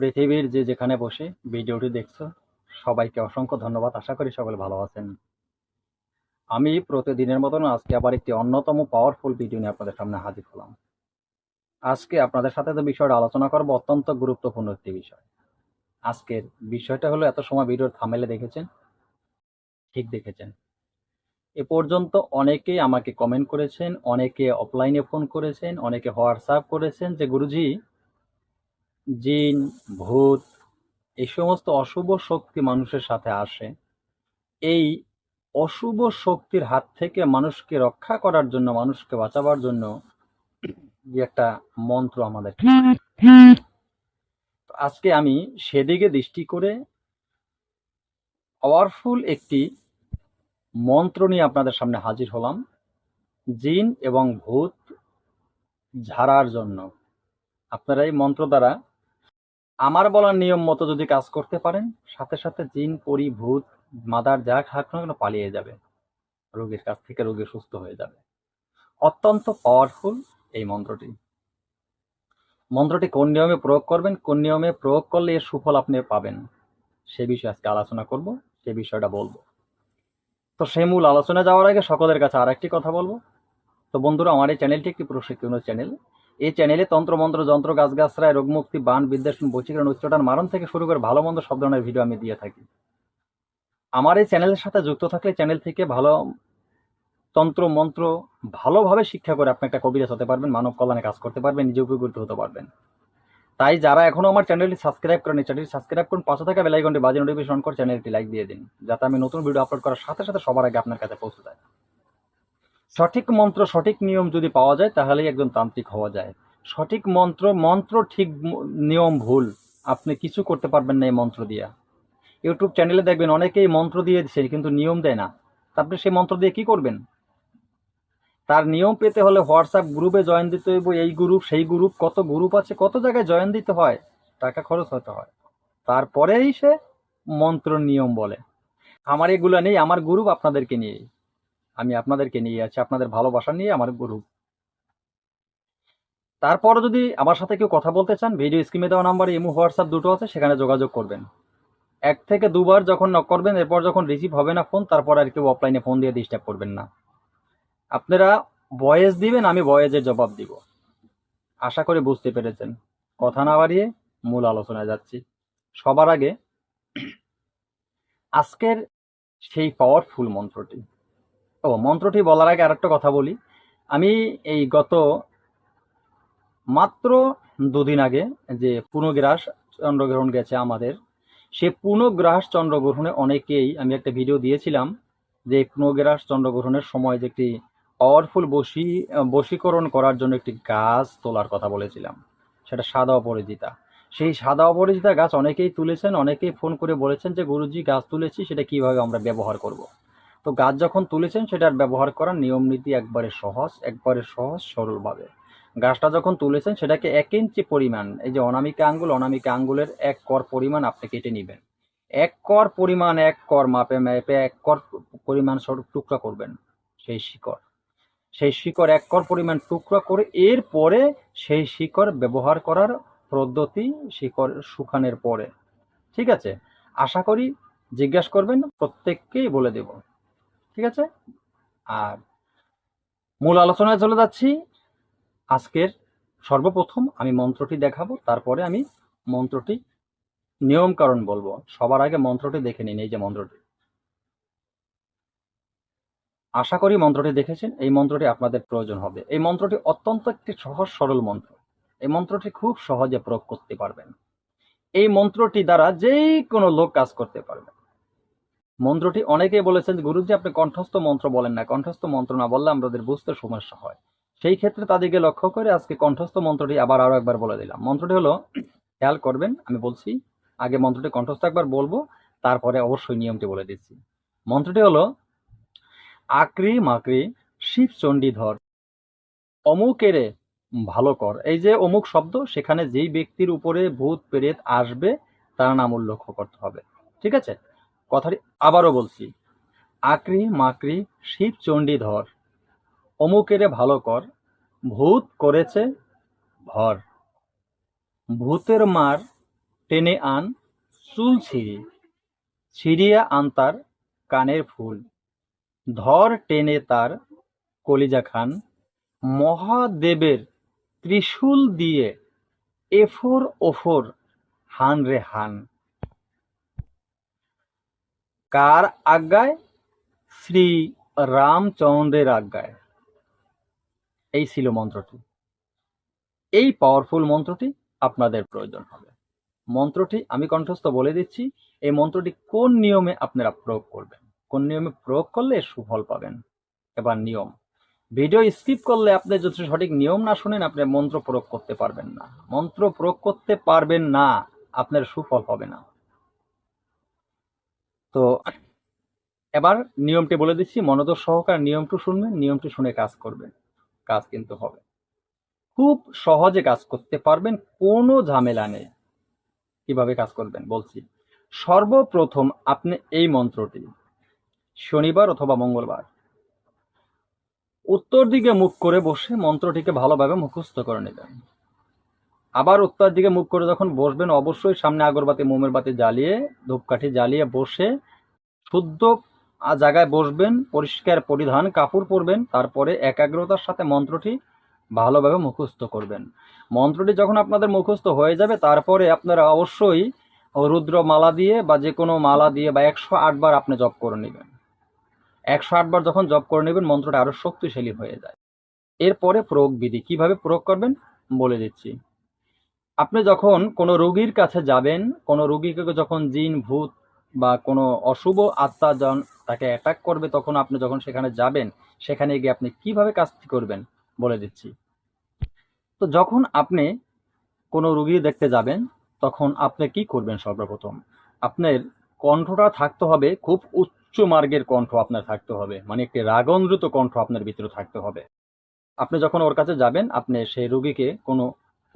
পৃথিবীর যে যেখানে বসে ভিডিওটি দেখছ, সবাইকে অসংখ্য ধন্যবাদ। আশা করি সকলে ভালো আছেন। আমি প্রতিদিনের মতন আজকে আবার একটি অন্যতম পাওয়ারফুল ভিডিও নিয়ে আপনাদের সামনে হাজির হলাম। আজকে আপনাদের সাথে যে বিষয়টা আলোচনা করব, অত্যন্ত গুরুত্বপূর্ণ একটি বিষয়। আজকের বিষয়টা হলো, এত সময় ভিডিওর থামেলে দেখেছেন? ঠিক দেখেছেন। এ পর্যন্ত অনেকেই আমাকে কমেন্ট করেছেন, অনেকে অফলাইনে ফোন করেছেন, অনেকে হোয়াটসঅ্যাপ করেছেন যে, গুরুজি জিন, ভূত, এই সমস্ত অশুভ শক্তি মানুষের সাথে আসে। এই অশুভ শক্তির হাত থেকে মানুষকে রক্ষা করার জন্য, মানুষকে বাঁচাবার জন্য যে একটা মন্ত্র আমাদের। আজকে আমি সেদিকে দৃষ্টি করে পাওয়ারফুল একটি মন্ত্র নিয়ে আপনাদের সামনে হাজির হলাম, জিন এবং ভূত ঝাড়ার জন্য। আপনারা এই মন্ত্র দ্বারা আমার বলার নিয়ম মতো যদি কাজ করতে পারেন, সাথে সাথে জিন, পরি, ভূত, মাদার, যা খাক না কেন পালিয়ে যাবে। রোগীর কাছ থেকে রোগী সুস্থ হয়ে যাবে। অত্যন্ত পাওয়ারফুল এই মন্ত্রটি। মন্ত্রটি কোন নিয়মে প্রয়োগ করবেন? কোন নিয়মে প্রয়োগ করলে এর সুফল আপনি পাবেন? সে বিষয়ে আজকে আলোচনা করব, সে বিষয়টা বলব। তো সে মূল আলোচনা যাওয়ার আগে সকলের কাছে আর একটি কথা বলব। তো বন্ধুরা, আমার এই চ্যানেলটি একটি প্রশিক্ষণ চ্যানেল। এই চ্যানেলে তন্ত্র, মন্ত্র, যন্ত্র গাছগাছরায় রোগমুক্তি, বান বিদ্বেষণ বৈচিত্র্য উচ্চটান মারণ থেকে শুরু করে ভালো, মন্দ সব ধরনের ভিডিও আমি দিয়ে থাকি। আমার এই চ্যানেলের সাথে যুক্ত থাকলে চ্যানেল থেকে ভালো তন্ত্র, মন্ত্র ভালোভাবে শিক্ষা করে আপনি একটা কবিরাজ হতে পারবেন, মানব কল্যাণে কাজ করতে পারবেন, নিজে উপকৃত হতে পারবেন। তাই যারা এখনও আমার চ্যানেলটি সাবস্ক্রাইব করেন চ্যানেলটি সাবস্ক্রাইব করুন, পাশে থাকা বেলাইকনটি বাজে নোটিফিকেশন করে চ্যানেলটি লাইক দিয়ে দিন, যাতে আমি নতুন ভিডিও আপলোড করার সাথে সাথে সবার আগে আপনার কাছে পৌঁছে যায়। সঠিক মন্ত্র, সঠিক নিয়ম যদি পাওয়া যায়, তাহলেই একজন তান্ত্রিক হওয়া যায়। সঠিক মন্ত্র মন্ত্র ঠিক নিয়ম ভুল, আপনি কিছু করতে পারবেন না এই মন্ত্র দিয়া। ইউটিউব চ্যানেলে দেখবেন অনেকেই মন্ত্র দিয়ে দিচ্ছে কিন্তু নিয়ম দেয় না। তারপরে সেই মন্ত্র দিয়ে কি করবেন? তার নিয়ম পেতে হলে হোয়াটসঅ্যাপ গ্রুপে জয়েন দিতে হইব, এই গ্রুপ সেই গ্রুপ কত গ্রুপ আছে, কত জায়গায় জয়েন দিতে হয়, টাকা খরচ হতে হয়। তারপরেই সে মন্ত্র নিয়ম বলে। আমার এগুলো নেই, আমার গ্রুপ আপনাদেরকে নিয়ে আমি আপনাদেরকে নিয়ে আছি, আপনাদের ভালোবাসা নিয়ে আমার গ্রুপ তারপরও যদি আমার সাথে কেউ কথা বলতে চান ভিডিও স্ক্রিনে দেওয়া নাম্বারে ইমো হোয়াটসঅ্যাপ দুটো আছে, সেখানে যোগাযোগ করবেন। এক থেকে দুবার যখন নক করবেন, এরপর যখন রিসিভ হবে না ফোন তারপর আর কেউ অফলাইনে ফোন দিয়ে ডিস্টার্ব করবেন না। আপনারা ভয়েস দিবেন, আমি ভয়েসের জবাব দিব। আশা করি বুঝতে পেরেছেন। কথা না বাড়িয়ে মূল আলোচনায় যাচ্ছি। সবার আগে আজকের সেই পাওয়ারফুল মন্ত্রটি। ও, মন্ত্রটি বলার আগে আরেকটা কথা বলি। আমি এই গত মাত্র দুদিন আগে যে পুনগ্রাস চন্দ্রগ্রহণ গেছে আমাদের, সে পুনগ্রাস চন্দ্রগ্রহণে অনেকেই আমি একটা ভিডিও দিয়েছিলাম যে পুনগ্রাস চন্দ্রগ্রহণের সময় যে একটি পাওয়ারফুল বশী, বশীকরণ করার জন্য একটি গাছ তোলার কথা বলেছিলাম। সেটা সাদা অপরাজিতা। সেই সাদা অপরাজিতা গাছ অনেকেই তুলেছেন, অনেকেই ফোন করে বলেছেন যে, গুরুজি, গাছ তুলেছি, সেটা কীভাবে আমরা ব্যবহার করব। তো গাছ যখন তুলেছেন, সেটার ব্যবহার করার নিয়ম নীতি একবারে সহজ একবারে সহজ, সরলভাবে। গাছটা যখন তুলেছেন, সেটাকে এক ইঞ্চি পরিমাণ, এই যে অনামিকা আঙ্গুল, অনামিকা আঙ্গুলের এক কর পরিমাণ আপনি কেটে নেবেন। এক কর পরিমাণ, এক কর মাপে মাপে এক কর পরিমাণ টুকরা করবেন, সেই শিকড়। সেই শিকড় এক কর পরিমাণ টুকরা করে এরপরে সেই শিকড় ব্যবহার করার পদ্ধতি শিকড় শুকানোর পরে। ঠিক আছে? আশা করি জিজ্ঞাসা করবেন, প্রত্যেককেই বলে দেব। ঠিক আছে? আর মূল আলোচনায় চলে যাচ্ছি। আজকের সর্বপ্রথম আমি মন্ত্রটি দেখাবো, তারপরে আমি মন্ত্রটি নিয়ম কারণ বলব। সবার আগে মন্ত্রটি দেখে নিন, এই যে মন্ত্রটি। আশা করি মন্ত্রটি দেখেছেন, এই মন্ত্রটি আপনাদের প্রয়োজন হবে। এই মন্ত্রটি অত্যন্ত একটি সহজ, সরল মন্ত্র। এই মন্ত্রটি খুব সহজে প্রয়োগ করতে পারবেন। এই মন্ত্রটি দ্বারা যেই কোনো লোক কাজ করতে পারবে। মন্ত্রটি অনেকেই বলেছেন গুরুজি আপনি কণ্ঠস্থ মন্ত্র বলেন না। কণ্ঠস্থ মন্ত্র না বললে আমাদের বুঝতে সমস্যা হয়। সেই ক্ষেত্রে তাদেরকে লক্ষ্য করে আজকে কণ্ঠস্থ মন্ত্রটি আবার আরও একবার বলে দিলাম। মন্ত্রটি হলো, খেয়াল করবেন, আমি বলছি, আগে মন্ত্রটি কণ্ঠস্থ একবার বলব, তারপরে অবশ্যই নিয়মটি বলে দিচ্ছি। মন্ত্রটি হলো, আকরি মাকরি শিব চণ্ডীধর অমুকেরে ভালো কর। এই যে অমুক শব্দ, সেখানে যেই ব্যক্তির উপরে ভূত, প্রেত আসবে, তার নাম উল্লেখ করতে হবে। ঠিক আছে? কথাটি আবারও বলছি। আকরি মাকরি শিব চণ্ডীধর অমুকেরে ভালো কর, ভূত করেছে ভর। ভূতের মার টেনে আন চুল ছিঁড়ি, ছিঁড়িয়া আন তার কানের ফুল। ধর টেনে তার কলিজা খান, মহাদেবের ত্রিশূল দিয়ে এফোর ওফোর হান রে হান। কার আজ্ঞায়? শ্রী রামচন্দ্রের আজ্ঞায়। এই ছিল মন্ত্রটি। এই পাওয়ারফুল মন্ত্রটি আপনাদের প্রয়োজন হবে। মন্ত্রটি আমি কণ্ঠস্থ বলে দিচ্ছি, এই মন্ত্রটি কোন নিয়মে আপনারা প্রয়োগ করবেন? কোন নিয়মে প্রয়োগ করলে সুফল পাবেন? এবার নিয়ম। ভিডিও স্কিপ করলে আপনি যদি সঠিক নিয়ম না শুনেন, আপনি মন্ত্র প্রয়োগ করতে পারবেন না। মন্ত্র প্রয়োগ করতে পারবেন না, আপনার সুফল হবে না। তো এবার নিয়মটি বলে দিচ্ছি, মনোযোগ সহকার নিয়মটি শুনবেন, নিয়মটি শুনে কাজ করবেন, কাজ কিন্তু হবে। খুব সহজে কাজ করতে পারবেন, কোনো ঝামেলা নেই। কীভাবে কাজ করবেন? বলছি, সর্বপ্রথম আপনি এই মন্ত্রটি, শনিবার অথবা মঙ্গলবার, উত্তর দিকে মুখ করে বসে মন্ত্রটিকে ভালোভাবে মুখস্থ করে নেবেন। আবার উত্তর দিকে মুখ করে যখন বসবেন, অবশ্যই সামনে আগরবাতি, মোমের বাতি জ্বালিয়ে, ধূপকাঠি জ্বালিয়ে বসে শুদ্ধ জায়গায় বসবেন, পরিষ্কার পরিধান, কাপড় পরবেন, তারপরে একাগ্রতার সাথে মন্ত্রটি ভালোভাবে মুখস্থ করবেন। মন্ত্রটি যখন আপনাদের মুখস্থ হয়ে যাবে, তারপরে আপনারা অবশ্যই রুদ্র মালা দিয়ে বা যে কোনো মালা দিয়ে বা একশো আটবার আপনি জপ করে নেবেন। একশো আটবার যখন জপ করে নেবেন, মন্ত্রটা আরও শক্তিশালী হয়ে যায়। এরপরে প্রয়োগ বিধি। কীভাবে প্রয়োগ করবেন? বলে দিচ্ছি। আপনি যখন কোনো রোগীর কাছে যাবেন, কোনো রোগীকে যখন জিন, ভূত বা কোনো অশুভ আত্মা যখন তাকে অ্যাটাক করবে, তখন আপনি যখন সেখানে যাবেন, সেখানে গিয়ে আপনি কীভাবে কাজটি করবেন বলে দিচ্ছি। তো যখন আপনি কোনো রুগী দেখতে যাবেন, তখন আপনি কি করবেন সর্বপ্রথম? আপনার কণ্ঠটা থাকতে হবে, খুব উচ্চ মার্গের কণ্ঠ আপনার থাকতে হবে মানে একটি রাগন্দ্রুত কণ্ঠ আপনার ভিতরে থাকতে হবে। আপনি যখন ওর কাছে যাবেন, আপনি সেই রুগীকে কোনো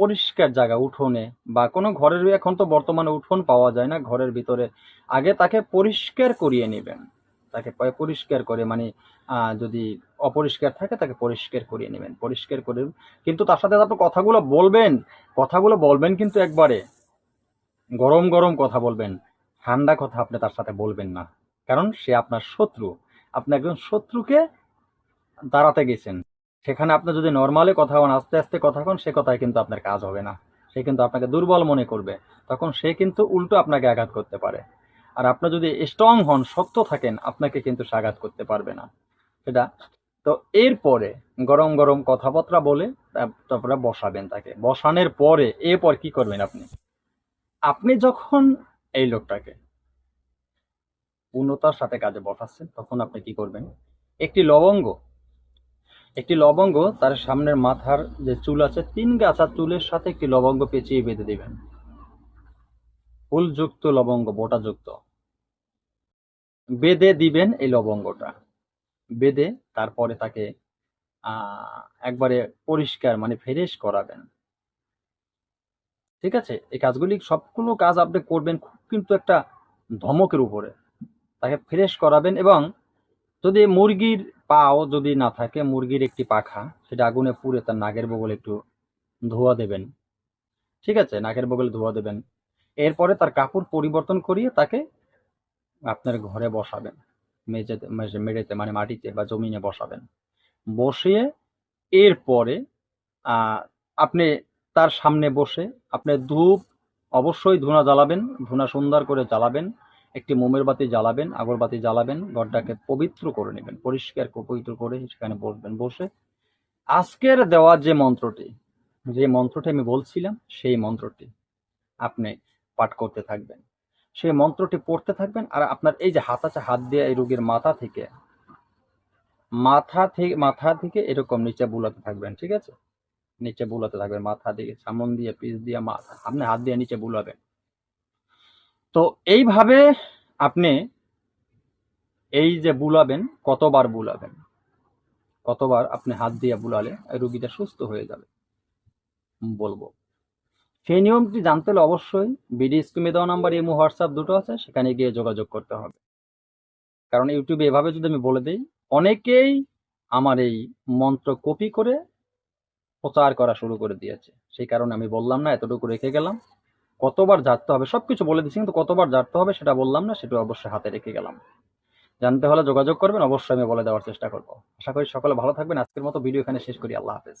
পরিষ্কার জায়গা, উঠোনে বা কোনো ঘরের এখন তো বর্তমানে উঠোন পাওয়া যায় না, ঘরের ভিতরে। আগে তাকে পরিষ্কার করিয়ে নেবেন। তাকে পরিষ্কার করে মানে যদি অপরিষ্কার থাকে তাকে পরিষ্কার করিয়ে নেবেন। পরিষ্কার করে কিন্তু তার সাথে আপনি কথাগুলো বলবেন কথাগুলো বলবেন কিন্তু একবারে গরম গরম কথা বলবেন, ঠান্ডা কথা আপনি তার সাথে বলবেন না। কারণ সে আপনার শত্রু। আপনি একজন শত্রুকে দাঁড়াতে গেছেন। সেখানে আপনি যদি নর্মালি কথা হন আস্তে আস্তে কথা হন সে কথায় কিন্তু আপনার কাজ হবে না। সে কিন্তু আপনাকে দুর্বল মনে করবে। তখন সে কিন্তু উল্টো আপনাকে আঘাত করতে পারে। আর আপনি যদি স্ট্রং হন, শক্ত থাকেন, আপনাকে কিন্তু সে আঘাত করতে পারবে না। সেটা তো এরপরে গরম গরম কথাবার্তা বলে, তারপরে বসাবেন তাকে। বসানোর পরে এরপর কি করবেন আপনি? আপনি যখন এই লোকটাকে পূর্ণতার সাথে কাজে বসাচ্ছেন, তখন আপনি কি করবেন? একটি লবঙ্গ একটি লবঙ্গ তার সামনের মাথার যে চুল আছে, তিন গাছা চুলের সাথে একটি লবঙ্গ পেঁচিয়ে বেঁধে দিবেন। ফুলযুক্ত লবঙ্গ, বোটাযুক্ত। বেঁধে দিবেন এই লবঙ্গটা। বেঁধে তারপরে তাকে একবারে পরিষ্কার মানে ফ্রেশ করাবেন। ঠিক আছে? এই কাজগুলি, সবগুলো কাজ আপনি করবেন খুব কিন্তু একটা ধমকের উপরে। তাকে ফ্রেশ করাবেন এবং যদি মুরগির পাও যদি না থাকে, মুরগির একটি পাখা, সেটা আগুনে পুড়ে তার নাকের বগলে একটু ধোয়া দেবেন। ঠিক আছে নাকের বগলে ধোয়া দেবেন। এরপরে তার কাপড় পরিবর্তন করিয়ে তাকে আপনার ঘরে বসাবেন। মেঝেতে, মেঝে- মেঝেতে মানে মাটিতে বা জমিনে বসাবেন। বসিয়ে এরপরে আপনি তার সামনে বসে, আপনি ধূপ অবশ্যই ধুনা জ্বালাবেন, ধুনা সুন্দর করে জ্বালাবেন। একটি মোমের বাতি জ্বালাবেন আগরবাতি জ্বালাবেন, ঘরটাকে পবিত্র করে নেবেন, পরিষ্কার করে- পবিত্র করে সেখানে বসবেন, বসে। আজকের দেওয়া যে মন্ত্রটি যে মন্ত্রটি আমি বলছিলাম, সেই মন্ত্রটি আপনি পাঠ করতে থাকবেন। সেই মন্ত্রটি পড়তে থাকবেন আর আপনার এই যে হাত আছে, হাত দিয়ে এই রোগীর মাথা থেকে মাথা থেকে মাথা থেকে এরকম নিচে বুলাতে থাকবেন, ঠিক আছে? নিচে বুলাতে থাকবেন, মাথা দিয়ে সামন দিয়ে পিস দিয়ে মাথা আপনি হাত দিয়ে নিচে বুলাবেন। তো এইভাবে আপনি এই যে বুলাবেন, কতবার বুলাবেন? কতবার আপনি হাত দিয়ে বুলালে রুগীটা সুস্থ হয়ে যাবে? বলব। সেই নিয়মটি জানতে হলে অবশ্যই বিডি স্কিমে দেওয়া নাম্বার ইমো, হোয়াটসঅ্যাপ দুটো আছে, সেখানে গিয়ে যোগাযোগ করতে হবে। কারণ ইউটিউবে এভাবে যদি আমি বলে দিই, অনেকেই আমার এই মন্ত্র কপি করে প্রচার করা শুরু করে দিয়েছে। সেই কারণে আমি বললাম না, এতটুকু রেখে গেলাম। কতবার জারতে হবে সব কিছু বলে দিচ্ছি কিন্তু কতবার জারতে হবে সেটা বললাম না, সেটা অবশ্যই হাতে রেখে গেলাম। জানতে হলে যোগাযোগ করবেন, অবশ্যই আমি বলে দেওয়ার চেষ্টা করব। আশা করি সকলে ভালো থাকবেন, আজকের মতো ভিডিও এখানে শেষ করি, আল্লাহ হাফেজ।